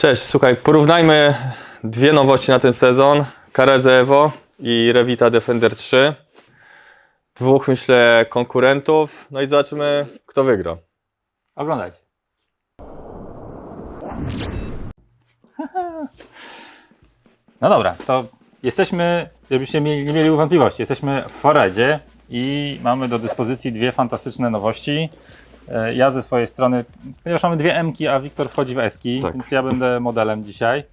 Cześć, słuchaj, porównajmy dwie nowości na ten sezon. Careze Evo i Revita Defender 3. Dwóch, myślę, konkurentów. No i zobaczymy, kto wygra. Oglądajcie. No dobra, to jesteśmy, żebyście nie mieli wątpliwości, jesteśmy w Foredzie i mamy do dyspozycji dwie fantastyczne nowości. E, Ja ze swojej strony, ponieważ mamy dwie M-ki, a Wiktor wchodzi w S-ki, Tak. więc ja będę modelem dzisiaj.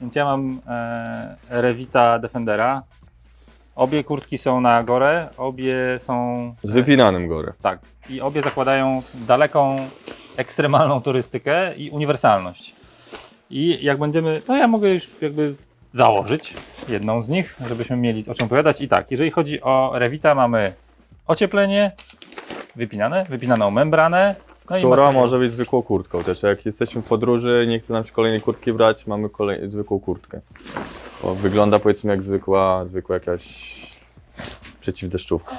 Więc ja mam e, Revita Defendera. Obie kurtki są na górę, obie są Z wypinanym gorę. tak. I obie zakładają daleką, ekstremalną turystykę i uniwersalność. I jak będziemy, no ja mogę już jakby założyć jedną z nich, żebyśmy mieli o czym opowiadać. I tak, jeżeli chodzi o Revita, mamy ocieplenie, wypinane, wypinaną membranę. No i Która może być zwykłą kurtką też. Jak jesteśmy w podróży, nie chce nam się kolejnej kurtki brać, mamy kolej, zwykłą kurtkę. Bo wygląda powiedzmy jak zwykła, zwykła jakaś przeciwdeszczówka.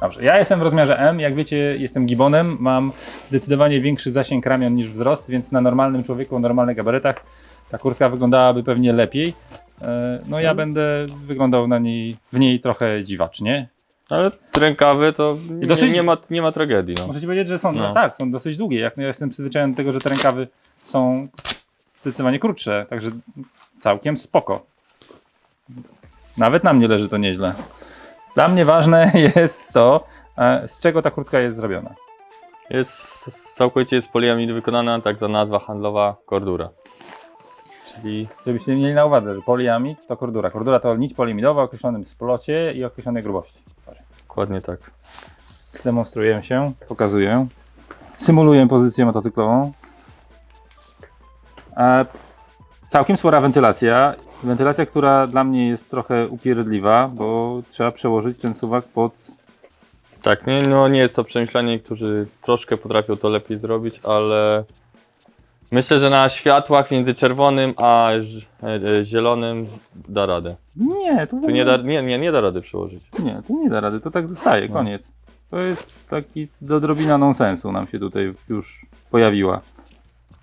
Dobrze, ja jestem w rozmiarze M, jak wiecie jestem gibonem, mam zdecydowanie większy zasięg ramion niż wzrost, więc na normalnym człowieku, o normalnych gabarytach ta kurtka wyglądałaby pewnie lepiej. E, No ja będę wyglądał na niej, w niej trochę dziwacznie. Ale rękawy to nie, dosyć- nie, ma, nie ma tragedii. No. Muszę ci powiedzieć, że są, no. Tak, są dosyć długie. Jak no, ja jestem przyzwyczajony do tego, że te rękawy są zdecydowanie krótsze, także całkiem spoko. Nawet na mnie leży to nieźle. Dla mnie ważne jest to, e, z czego ta kurtka jest zrobiona. Jest całkowicie z poliamid wykonana tak za nazwa handlowa Cordura. Czyli Żebyście mieli na uwadze, że poliamid to kordura. Kordura to nić poliamidowa o określonym splocie i określonej grubości. dokładnie tak. Demonstruję się, pokazuję. Symuluję pozycję motocyklową. Całkiem spora wentylacja. Wentylacja, która dla mnie jest trochę upierdliwa, bo trzeba przełożyć ten suwak pod. Tak, nie, no nie jest to przemyślanie, niektórzy troszkę potrafią to lepiej zrobić, ale myślę, że na światłach między czerwonym a ż- e, e, zielonym da radę. Nie, tu, Tu nie da, nie, nie, nie da rady przełożyć. nie, tu nie da rady, to tak zostaje, No. koniec. To jest taki dodrobina nonsensu nam się tutaj już pojawiła.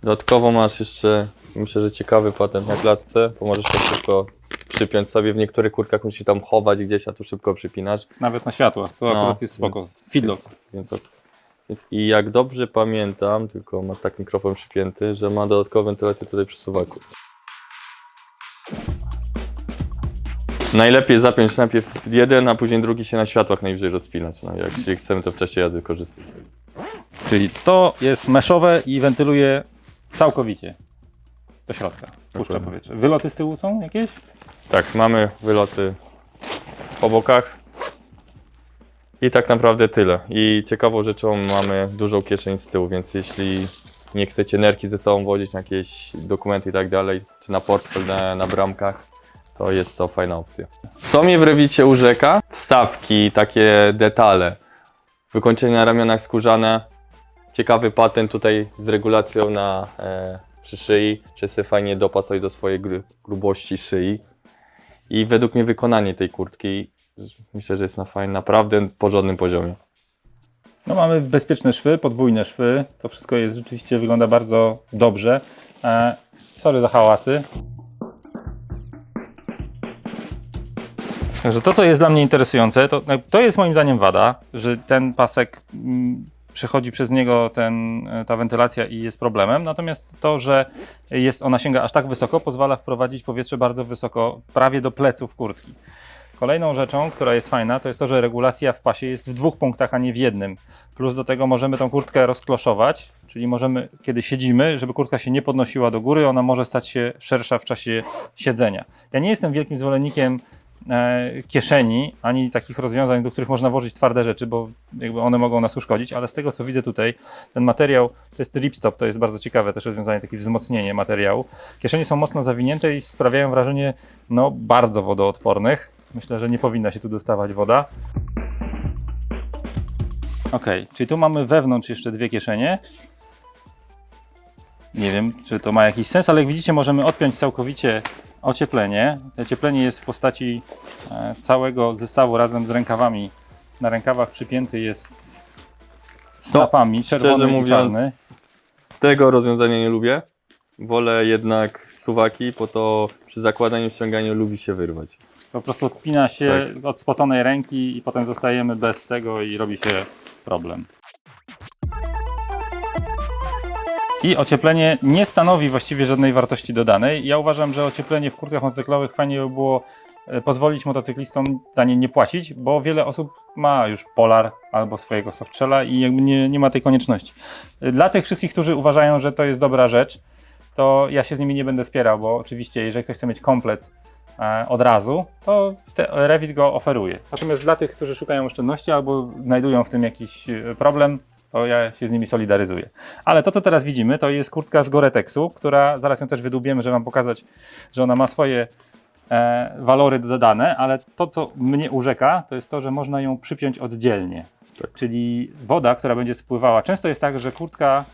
Dodatkowo masz jeszcze, myślę, że ciekawy patent na klatce, bo możesz to szybko przypiąć sobie. W niektórych kurkach musisz tam chować gdzieś, a tu szybko przypinasz. Nawet na światłach, to No, akurat jest spoko. Więc, więc, więc, I jak dobrze pamiętam, tylko masz tak mikrofon przypięty, że ma dodatkową wentylację tutaj przy suwaku. Najlepiej zapiąć najpierw jeden, a później drugi się na światłach najwyżej rozpinać. No, jak jeśli chcemy to w czasie jazdy korzystać. Czyli to jest meszowe i wentyluje całkowicie do środka. Puszcza Dokładnie. powietrze. Wyloty z tyłu są jakieś? Tak, mamy wyloty po bokach. I tak naprawdę tyle. I ciekawą rzeczą mamy dużą kieszeń z tyłu, więc jeśli nie chcecie nerki ze sobą wozić na jakieś dokumenty i tak dalej, czy na portfel na, na bramkach, to jest to fajna opcja. Co mnie w Rewicie urzeka? Wstawki, takie detale. Wykończenia na ramionach skórzane. Ciekawy patent tutaj z regulacją na e, przy szyi, czy sobie fajnie dopasować do swojej gru, grubości szyi. I według mnie wykonanie tej kurtki myślę, że jest na fajnym, naprawdę porządnym poziomie. No mamy bezpieczne szwy, podwójne szwy. To wszystko jest rzeczywiście wygląda bardzo dobrze. E, sorry za hałasy. Także to, co jest dla mnie interesujące, to, to jest moim zdaniem wada, że ten pasek mm, przechodzi przez niego ten, e, ta wentylacja i jest problemem. Natomiast to, że jest, ona sięga aż tak wysoko, pozwala wprowadzić powietrze bardzo wysoko, prawie do pleców kurtki. Kolejną rzeczą, która jest fajna, to jest to, że regulacja w pasie jest w dwóch punktach, a nie w jednym. Plus do tego możemy tą kurtkę rozkloszować, czyli możemy, kiedy siedzimy, żeby kurtka się nie podnosiła do góry, ona może stać się szersza w czasie siedzenia. Ja nie jestem wielkim zwolennikiem e, kieszeni, ani takich rozwiązań, do których można włożyć twarde rzeczy, bo jakby one mogą nas uszkodzić, ale z tego co widzę tutaj, ten materiał to jest ripstop, to jest bardzo ciekawe też rozwiązanie, takie wzmocnienie materiału. Kieszenie są mocno zawinięte i sprawiają wrażenie no, bardzo wodoodpornych. Myślę, że nie powinna się tu dostawać woda. Ok, czyli tu mamy wewnątrz jeszcze dwie kieszenie. Nie wiem, czy to ma jakiś sens, ale jak widzicie, możemy odpiąć całkowicie ocieplenie. Ocieplenie jest w postaci e, całego zestawu razem z rękawami. Na rękawach przypięty jest snapami, czerwony Szczerze i czarny. mówiąc, tego rozwiązania nie lubię. Wolę jednak suwaki, po to przy zakładaniu, ściąganiu lubi się wyrwać. Po prostu odpina się Tak. od spoconej ręki i potem zostajemy bez tego i robi się problem. I ocieplenie nie stanowi właściwie żadnej wartości dodanej. Ja uważam, że ocieplenie w kurtkach motocyklowych fajnie by było e, pozwolić motocyklistom za nie nie płacić, bo wiele osób ma już Polar albo swojego Softshella i jakby nie, nie ma tej konieczności. E, Dla tych wszystkich, którzy uważają, że to jest dobra rzecz, to ja się z nimi nie będę spierał, bo oczywiście jeżeli ktoś chce mieć komplet e, od razu, to Revit go oferuje. Natomiast dla tych, którzy szukają oszczędności albo znajdują w tym jakiś e, problem, to ja się z nimi solidaryzuję. Ale to, co teraz widzimy, to jest kurtka z Goretexu, która, zaraz ją też wydłubiemy, żeby wam pokazać, że ona ma swoje e, walory dodane, ale to, co mnie urzeka, to jest to, że można ją przypiąć oddzielnie. Tak. Czyli woda, która będzie spływała. Często jest tak, że kurtka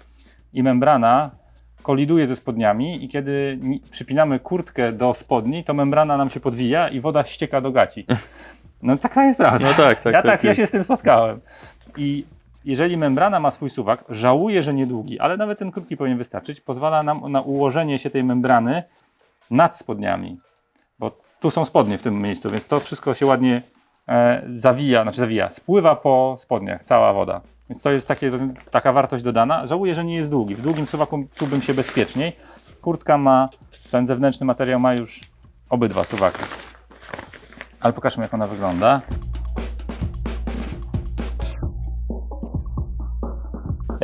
i membrana koliduje ze spodniami i kiedy przypinamy kurtkę do spodni, to membrana nam się podwija i woda ścieka do gaci. No taka jest prawda. No tak, tak. ja tak, ja jest. się z tym spotkałem. I jeżeli membrana ma swój suwak, żałuję, że niedługi, ale nawet ten krótki powinien wystarczyć, pozwala nam na ułożenie się tej membrany nad spodniami. Bo tu są spodnie w tym miejscu, więc to wszystko się ładnie zawija, znaczy zawija, spływa po spodniach, cała woda. Więc to jest takie, taka wartość dodana. Żałuję, że nie jest długi. W długim suwaku czułbym się bezpieczniej. Kurtka ma, ten zewnętrzny materiał ma już obydwa suwaki. Ale pokażmy, jak ona wygląda.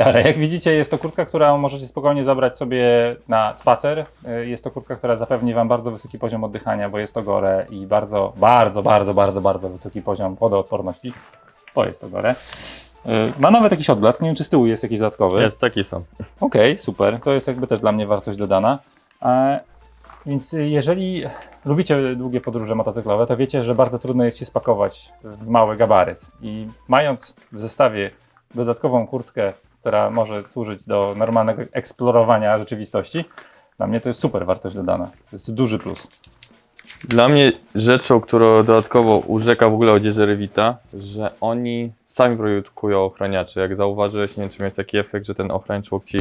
Ale jak widzicie, jest to kurtka, którą możecie spokojnie zabrać sobie na spacer. Y, Jest to kurtka, która zapewni Wam bardzo wysoki poziom oddychania, bo jest to gore i bardzo, bardzo, bardzo, bardzo, bardzo wysoki poziom wodoodporności. O, jest to gore. Y, Ma nawet jakiś odblask, nie wiem czy z tyłu jest jakiś dodatkowy. Jest taki sam. Okej, super. To jest jakby też dla mnie wartość dodana. Więc jeżeli lubicie długie podróże motocyklowe, to wiecie, że bardzo trudno jest się spakować w mały gabaryt. I mając w zestawie dodatkową kurtkę, która może służyć do normalnego eksplorowania rzeczywistości, dla mnie to jest super wartość dodana. To jest duży plus. Dla mnie rzeczą, którą dodatkowo urzeka w ogóle odzieży Revita, że oni sami produkują ochraniacze. Jak zauważyłeś, nie wiem czy miałeś taki efekt, że ten ochraniacz łokci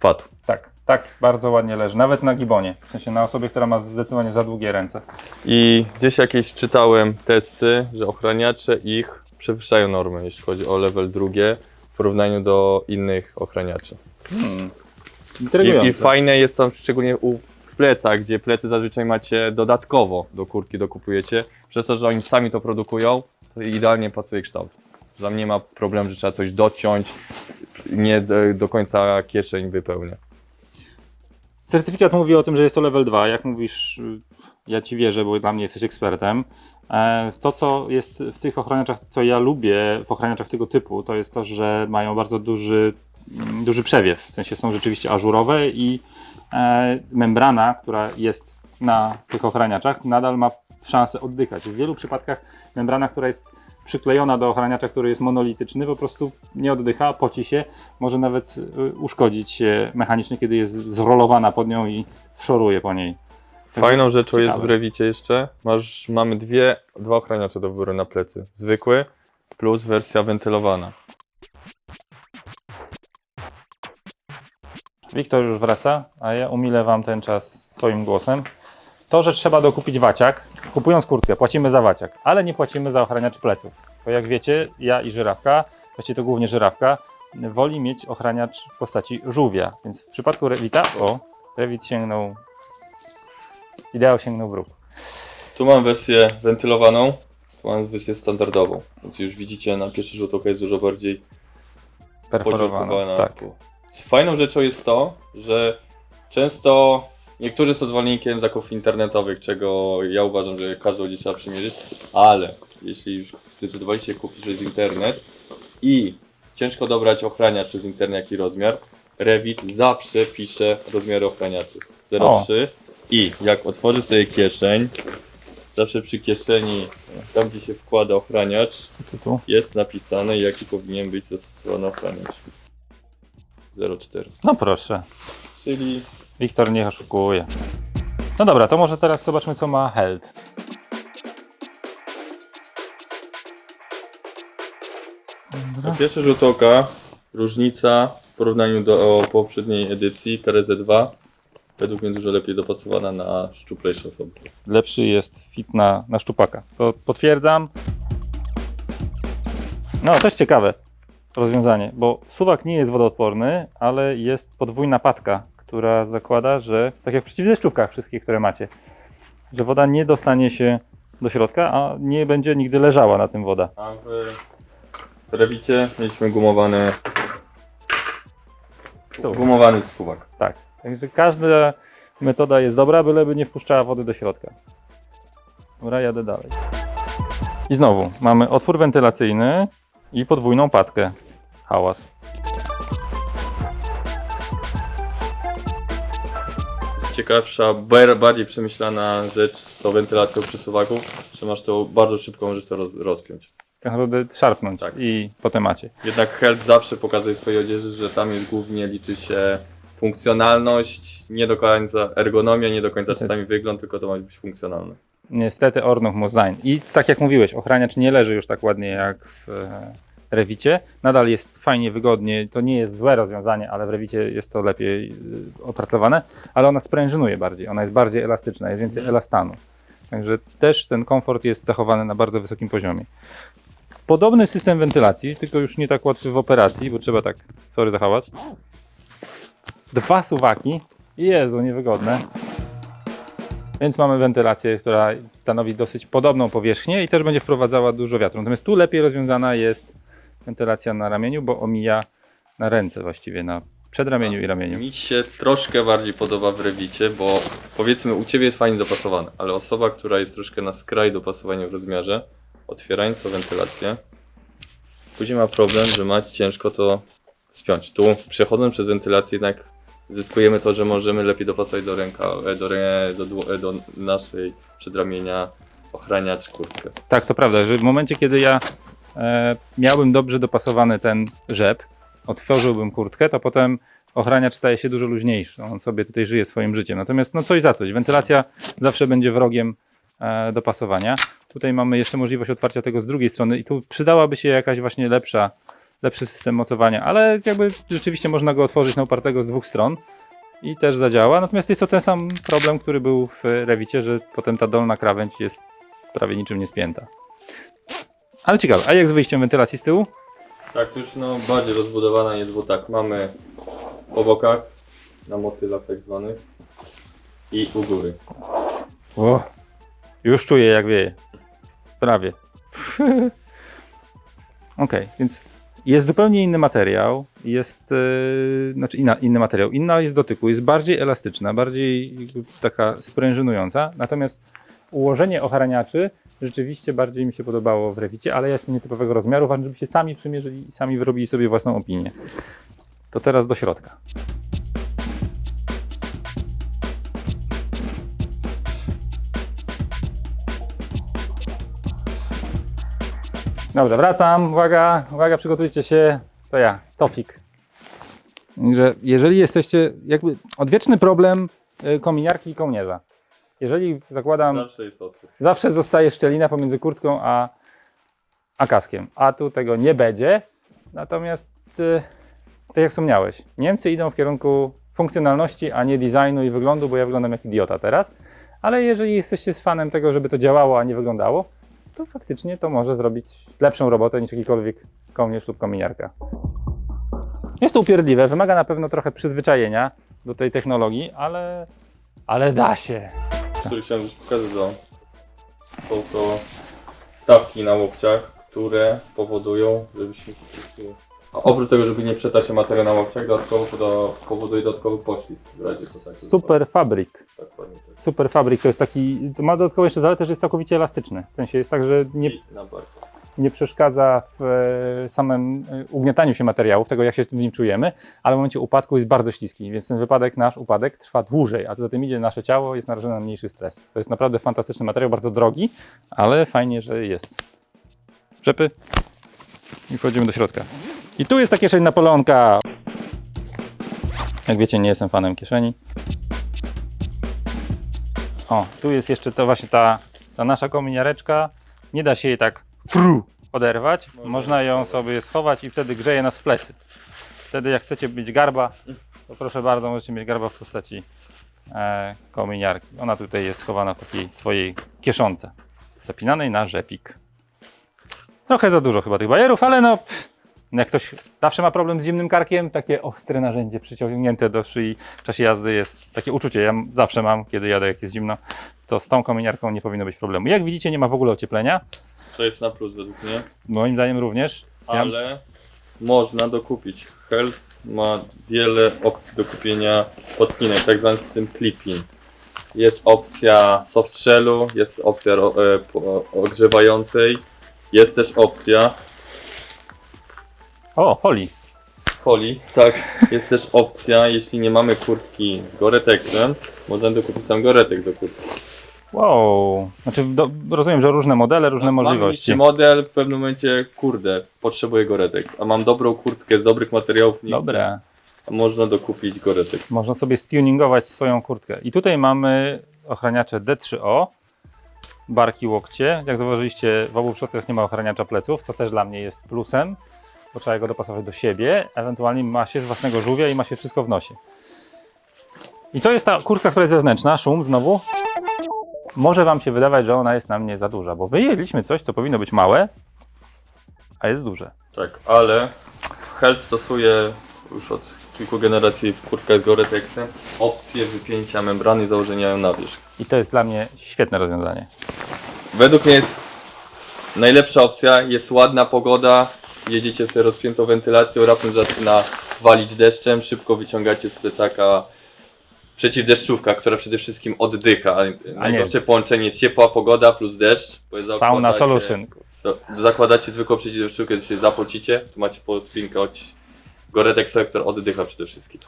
padł. Tak, tak, bardzo ładnie leży. Nawet na gibonie. W sensie na osobie, która ma zdecydowanie za długie ręce. I gdzieś jakieś czytałem testy, że ochraniacze ich przewyższają normy, jeśli chodzi o level drugie porównaniu do innych ochraniaczy. Hmm. I. I fajne jest to szczególnie u plecach, gdzie plecy zazwyczaj macie dodatkowo do kurki dokupujecie. Przez to, że oni sami to produkują, to idealnie pasuje kształt. Tam nie ma problemu, że trzeba coś dociąć, nie do, do końca kieszeń wypełnia. Certyfikat mówi o tym, że jest to level 2. Jak mówisz, y, ja ci wierzę, bo dla mnie jesteś ekspertem. E, To, co jest w tych ochraniaczach, co ja lubię w ochraniaczach tego typu, to jest to, że mają bardzo duży, mm, duży przewiew. W sensie są rzeczywiście ażurowe i e, membrana, która jest na tych ochraniaczach, nadal ma szansę oddychać. W wielu przypadkach membrana, która jest przyklejona do ochraniacza, który jest monolityczny, po prostu nie oddycha, poci się, może nawet y, uszkodzić się mechanicznie, kiedy jest zrolowana pod nią i szoruje po niej. Fajną rzeczą jest w ciekawe. Rewicie jeszcze, masz, mamy dwie, dwa ochraniacze do wyboru na plecy. Zwykły plus wersja wentylowana. Wiktor już wraca, a ja umilę Wam ten czas swoim głosem. To, że trzeba dokupić waciak, kupując kurtkę, płacimy za waciak, ale nie płacimy za ochraniacz pleców. Bo jak wiecie, ja i żyrawka, właściwie to głównie żyrawka, woli mieć ochraniacz w postaci żółwia. Więc w przypadku Revita, o, Revit sięgnął, ideał sięgnął w róg. Tu mam wersję wentylowaną, tu mam wersję standardową. Więc już widzicie, na pierwszy rzut oka jest dużo bardziej Perforowana. podziurkowana. Tak. Fajną rzeczą jest to, że często niektórzy są zwolennikiem zakupów internetowych, czego ja uważam, że każdą ludzi trzeba przymierzyć, ale jeśli już zdecydowaliście się kupić przez internet i ciężko dobrać ochraniacz przez internet jaki rozmiar, Revit zawsze pisze rozmiary ochraniaczy 0,3 i jak otworzy sobie kieszeń, zawsze przy kieszeni, tam gdzie się wkłada ochraniacz, Tu, tu. jest napisane jaki powinien być zastosowany ochraniacz. 0,4. No proszę. Czyli Wiktor nie oszukuje. No dobra, to może teraz zobaczmy, co ma Held. na pierwszy rzut oka różnica w porównaniu do poprzedniej edycji KRZ2 według mnie dużo lepiej dopasowana na szczuplejsze osoby. lepszy jest fit na, na szczupaka. To potwierdzam. No, też ciekawe rozwiązanie, bo suwak nie jest wodoodporny, ale jest podwójna patka, która zakłada, że tak jak w przeciwdeszczówkach wszystkich, które macie, że woda nie dostanie się do środka, a nie będzie nigdy leżała na tym woda. A w, Rewicie mieliśmy gumowany, Suwak. gumowany suwak. Tak. Także każda metoda jest dobra, byleby nie wpuszczała wody do środka. Dobra, jadę dalej. I znowu mamy otwór wentylacyjny i podwójną patkę. Hałas. Ciekawsza, bar- bardziej przemyślana rzecz wentylacją przy suwaku, że masz to bardzo szybko, możesz to roz, rozpiąć. Tak naprawdę szarpnąć Tak. i po temacie. Jednak Help zawsze pokazuje w swojej odzieży, że tam jest głównie liczy się funkcjonalność, nie do końca ergonomia, nie do końca Tak. czasami wygląd, tylko to ma być funkcjonalne. Niestety Ornów Mozain. I tak jak mówiłeś, ochraniacz nie leży już tak ładnie jak w e, Rewicie. Nadal jest fajnie, wygodnie. To nie jest złe rozwiązanie, ale w Rewicie jest to lepiej e, opracowane. Ale ona sprężynuje bardziej. Ona jest bardziej elastyczna, jest więcej Mhm. elastanu. Także też ten komfort jest zachowany na bardzo wysokim poziomie. Podobny system wentylacji, tylko już nie tak łatwy w operacji, bo trzeba tak, sorry za hałas. Dwa suwaki. Jezu, niewygodne. Więc mamy wentylację, która stanowi dosyć podobną powierzchnię i też będzie wprowadzała dużo wiatru. Natomiast tu lepiej rozwiązana jest wentylacja na ramieniu, bo omija na ręce właściwie, na przedramieniu i ramieniu. Mi się troszkę bardziej podoba w Rewicie, bo powiedzmy u Ciebie jest fajnie dopasowane, ale osoba, która jest troszkę na skraj dopasowania w rozmiarze, otwierając tą wentylację, później ma problem, że ma ciężko to spiąć. Tu przechodząc przez wentylację jednak zyskujemy to, że możemy lepiej dopasować do ręka, e, do, do, e, do naszej przedramienia ochraniacz kurtkę. Tak, to prawda, że w momencie, kiedy ja e, miałbym dobrze dopasowany ten rzep, otworzyłbym kurtkę, to potem ochraniacz staje się dużo luźniejszy. On sobie tutaj żyje swoim życiem. Natomiast no coś za coś. Wentylacja zawsze będzie wrogiem e, dopasowania. Tutaj mamy jeszcze możliwość otwarcia tego z drugiej strony i tu przydałaby się jakaś właśnie lepsza, lepszy system mocowania, ale jakby rzeczywiście można go otworzyć na upartego z dwóch stron i też zadziała. Natomiast jest to ten sam problem, który był w Rewicie, że potem ta dolna krawędź jest prawie niczym nie spięta. Ale ciekawe, a jak z wyjściem wentylacji z tyłu? Tak, to już no, bardziej rozbudowana jest, bo tak, mamy po bokach, na motylach tak zwanych i u góry. O, już czuję jak wieje. Prawie. Ok, więc jest zupełnie inny materiał, jest, yy, znaczy inna, inny materiał, inna jest dotyku, jest bardziej elastyczna, bardziej taka sprężynująca, natomiast ułożenie ochraniaczy rzeczywiście bardziej mi się podobało w Rewicie, ale ja jestem nietypowego rozmiaru, ważne, żebyście sami przymierzyli i sami wyrobili sobie własną opinię. To teraz do środka. Dobrze, wracam. Uwaga, uwaga, przygotujcie się. To ja, Tofik. Że jeżeli jesteście, jakby odwieczny problem y, kominiarki i kołnierza. Jeżeli zakładam, Zawsze jest otwór. zawsze zostaje szczelina pomiędzy kurtką a, a kaskiem, a tu tego nie będzie. Natomiast, y, tak jak wspomniałeś, Niemcy idą w kierunku funkcjonalności, a nie designu i wyglądu, bo ja wyglądam jak idiota teraz. Ale jeżeli jesteście z fanem tego, żeby to działało, a nie wyglądało, to faktycznie to może zrobić lepszą robotę niż jakikolwiek kołnierz lub kominiarka. Jest to upierdliwe, wymaga na pewno trochę przyzwyczajenia do tej technologii, ale, ale da się. który chciałem już pokazać, to są to stawki na łokciach, które powodują, żebyśmy po prostu... A oprócz tego, żeby nie przetać się materiał na łokciach, dodatkowo poda- powoduje dodatkowy poślizg. w razie to tak Super fabryk. Dokładnie tak. Super fabryk to jest taki, to ma dodatkowo jeszcze zaletę, że jest całkowicie elastyczny. W sensie jest tak, że nie, I na barku. nie przeszkadza w e, samym e, ugniataniu się materiałów, tego jak się w nim czujemy, ale w momencie upadku jest bardzo śliski, więc ten wypadek, nasz upadek trwa dłużej, a co za tym idzie, nasze ciało jest narażone na mniejszy stres. To jest naprawdę fantastyczny materiał, bardzo drogi, ale fajnie, że jest. Rzepy i wchodzimy do środka. I tu jest ta kieszeń Napoleonka. Jak wiecie, nie jestem fanem kieszeni. O, tu jest jeszcze to właśnie ta, ta nasza kominiareczka. Nie da się jej tak fru oderwać. Można ją sobie schować i wtedy grzeje nas w plecy. wtedy jak chcecie mieć garba, to proszę bardzo, możecie mieć garba w postaci e, kominiarki. Ona tutaj jest schowana w takiej swojej kieszonce, zapinanej na rzepik. Trochę za dużo chyba tych bajerów, ale no, pff, jak ktoś zawsze ma problem z zimnym karkiem, takie ostre narzędzie przyciągnięte do szyi w czasie jazdy jest takie uczucie, ja zawsze mam, kiedy jadę, jak jest zimno, to z tą kominiarką nie powinno być problemu. Jak widzicie, nie ma w ogóle ocieplenia, To jest na plus według mnie. moim zdaniem również. Ja- Ale można dokupić. Health ma wiele opcji do kupienia podpinek, tak zwany system clipping. Jest opcja soft shellu, jest opcja ro- e, po- ogrzewającej, jest też opcja O, Holly. poli, tak, jest też opcja, jeśli nie mamy kurtki z Gore-Texem, można dokupić sam Gore-Tex do kurtki. Wow. Znaczy, do, rozumiem, że różne modele, różne Mamy możliwości. niższy model, w pewnym momencie, kurde, potrzebuję Gore-Tex, a mam dobrą kurtkę z dobrych materiałów, nie chcę. Dobre. Można dokupić Gore-Tex. Można sobie stuningować swoją kurtkę. I tutaj mamy ochraniacze D3O, barki łokcie. Jak zauważyliście, w obu przypadkach nie ma ochraniacza pleców, co też dla mnie jest plusem, bo trzeba go dopasować do siebie. Ewentualnie ma się własnego żółwia i ma się wszystko w nosie. I to jest ta kurtka, która jest wewnętrzna. Szum znowu. Może Wam się wydawać, że ona jest na mnie za duża, bo wyjęliśmy coś, co powinno być małe, a jest duże. Tak, ale Held stosuje już od kilku generacji w kurtkach z Gore-Texem opcję wypięcia membrany i założenia ją na wierzch. I to jest dla mnie świetne rozwiązanie. Według mnie jest najlepsza opcja, jest ładna pogoda, jedziecie sobie rozpiętą wentylacją, raptem zaczyna walić deszczem, szybko wyciągacie z plecaka przeciwdeszczówka, która przede wszystkim oddycha, najgorsze połączenie jest ciepła pogoda plus deszcz. Sauna Solution. Zakładacie zwykłą przeciwdeszczówkę, się zapocicie, tu macie podpinkę od Gore-Texa, która oddycha przede wszystkim.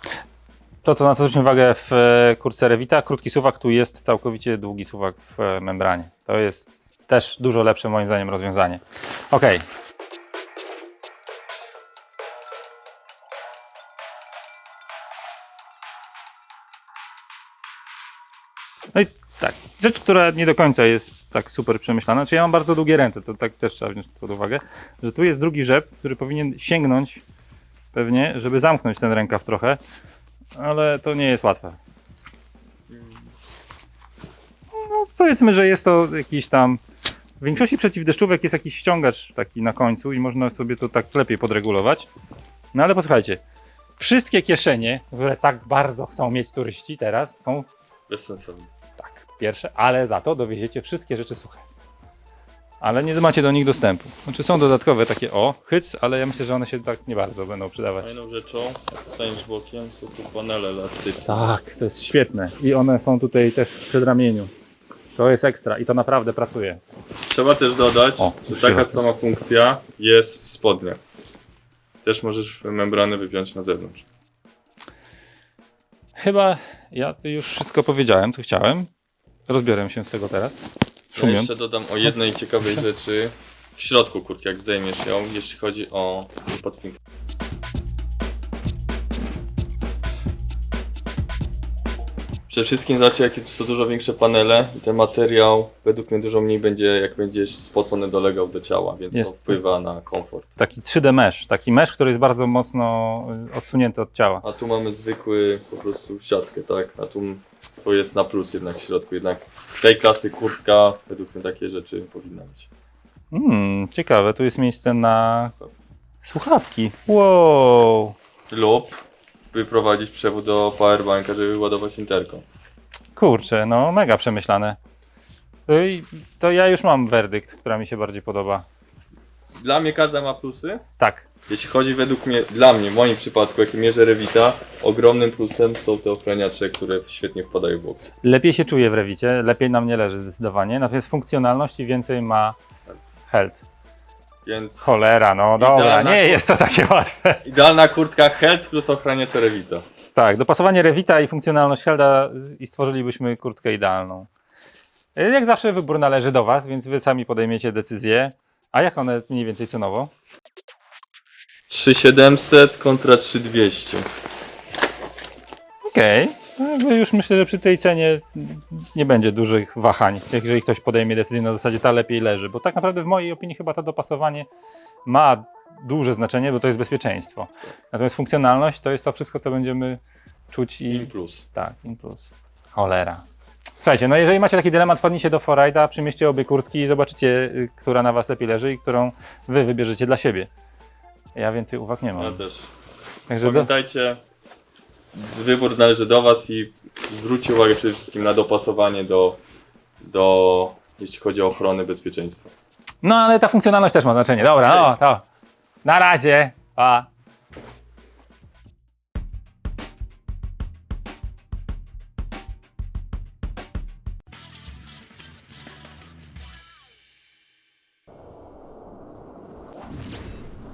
To, co na co zwróciłem uwagę w e, kurce Revita, krótki suwak, tu jest całkowicie długi suwak w e, membranie. To jest też dużo lepsze moim zdaniem rozwiązanie. Ok. No tak, rzecz, która nie do końca jest tak super przemyślana, znaczy ja mam bardzo długie ręce, to tak też trzeba wziąć pod uwagę, że tu jest drugi rzep, który powinien sięgnąć pewnie, żeby zamknąć ten rękaw trochę, ale to nie jest łatwe. No, powiedzmy, że jest to jakiś tam. W większości przeciwdeszczówek jest jakiś ściągacz taki na końcu i można sobie to tak lepiej podregulować. No ale posłuchajcie, wszystkie kieszenie, które tak bardzo chcą mieć turyści teraz, są Bezsensownie. Pierwsze, ale za to dowieziecie wszystkie rzeczy suche. Ale nie macie do nich dostępu. Znaczy są dodatkowe takie o, hyc, ale ja myślę, że one się tak nie bardzo będą przydawać. Fajną rzeczą, staniesz bokiem, są tu panele elastyczne. Tak, to jest świetne. I one są tutaj też w przedramieniu. To jest ekstra i to naprawdę pracuje. Trzeba też dodać, O, że taka sama funkcja jest w spodniach. Też możesz membrany wypiąć na zewnątrz. Chyba ja tu już wszystko powiedziałem, co chciałem. Rozbiorę się z tego teraz. Ja Szumiąc. jeszcze dodam o jednej ciekawej rzeczy w środku kurtki, jak zdejmiesz ją, jeśli chodzi o podpinkę. Przede wszystkim zobaczcie, jakie są dużo większe panele i ten materiał według mnie dużo mniej będzie, jak będziesz spocony dolegał do ciała, więc Jest. to wpływa na komfort. Taki 3D mesh, taki mesh, który jest bardzo mocno y, odsunięty od ciała. A tu mamy zwykły po prostu siatkę, tak? A tu to jest na plus jednak w środku, jednak tej klasy kurtka według mnie takie rzeczy powinna być. Hmm, ciekawe, tu jest miejsce na słuchawki. Wow. lub wyprowadzić przewód do powerbanka, żeby ładować interkom. Kurczę, no mega przemyślane. To i- To ja już mam werdykt, która mi się bardziej podoba. Dla mnie każda ma plusy. Tak, Jeśli chodzi według mnie, dla mnie, w moim przypadku, jakie mierzę Revita, ogromnym plusem są te ochraniacze, które świetnie wpadają w opcję. lepiej się czuję w Rewicie, lepiej na mnie leży zdecydowanie, natomiast funkcjonalności więcej ma Health. Więc Cholera, no dobra, Idealna nie jest to takie łatwe. idealna kurtka Health plus ochraniacze Revita. Tak, dopasowanie Revita i funkcjonalność Helda z- i stworzylibyśmy kurtkę idealną. E, Jak zawsze wybór należy do Was, więc Wy sami podejmiecie decyzję. A jak one mniej więcej cenowo? 3700 kontra 3200. Okej, no już myślę, że przy tej cenie nie będzie dużych wahań, jeżeli ktoś podejmie decyzję na zasadzie ta lepiej leży, bo tak naprawdę w mojej opinii chyba to dopasowanie ma duże znaczenie, bo to jest bezpieczeństwo. Natomiast funkcjonalność to jest to wszystko, co będziemy czuć i In plus. tak, in plus. Cholera. Słuchajcie, no jeżeli macie taki dylemat, wpadnijcie do Forride'a, przymieście obie kurtki i zobaczycie, y, która na was lepiej leży i którą wy wybierzecie dla siebie. Ja więcej uwag nie mam. Ja też. Także do, Pamiętajcie, wybór należy do Was i zwróćcie uwagę przede wszystkim na dopasowanie do, do jeśli chodzi o ochronę bezpieczeństwa. no ale ta funkcjonalność też ma znaczenie. Dobra, no to. Na razie. Pa.